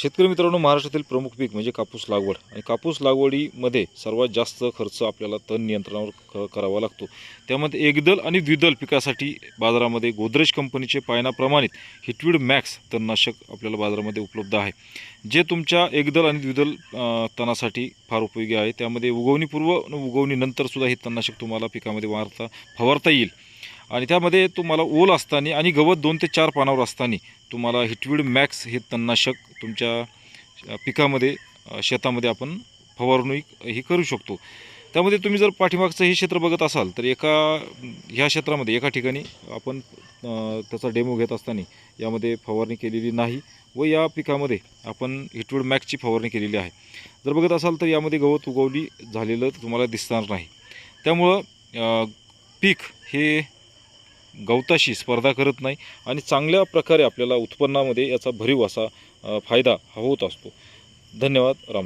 शेतकरी मित्रांनो महाराष्ट्रातील प्रमुख पीक म्हणजे कापूस लागवड. आणि कापूस लागवडीमध्ये सर्वात जास्त खर्च आपल्याला तण नियंत्रणावर क करावा लागतो. त्यामध्ये एकदल आणि द्विदल पिकासाठी बाजारामध्ये गोदरेज कंपनीचे पायनाप्रमाणित हिटवीड मॅक्स तणनाशक आपल्याला बाजारामध्ये उपलब्ध आहे. जे तुमच्या एकदल आणि द्विदल तणासाठी फार उपयोगी आहे. त्यामध्ये उगवणीपूर्व आणि उगवणीनंतरसुद्धा हे तणनाशक तुम्हाला पिकामध्ये वारता फवारता येईल. आणि त्यामध्ये तुम्हाला ओल असताना आणि गवत दोन ते चार पानावर असताना तुम्हाला हिटवीड मॅक्स हे तणनाशक तुमच्या पिकामध्ये शेतामध्ये आपण फवारणी ही करू शकतो. त्यामध्ये तुम्ही जर पाठीमागचं हे क्षेत्र बघत असाल तर एका ह्या क्षेत्रामध्ये एका ठिकाणी आपण त्याचा डेमो घेत असताना यामध्ये फवारणी केलेली नाही व या पिकामध्ये आपण हिटवीड मॅक्सची फवारणी केलेली आहे. जर बघत असाल तर यामध्ये गवत उगवली झालेलं तुम्हाला दिसणार नाही. त्यामुळं पीक हे गवताशी स्पर्धा करत नाही आणि चांगल्या प्रकारे आपल्याला उत्पन्नामध्ये याचा भरीव असा फायदा हा होत असतो. धन्यवाद राम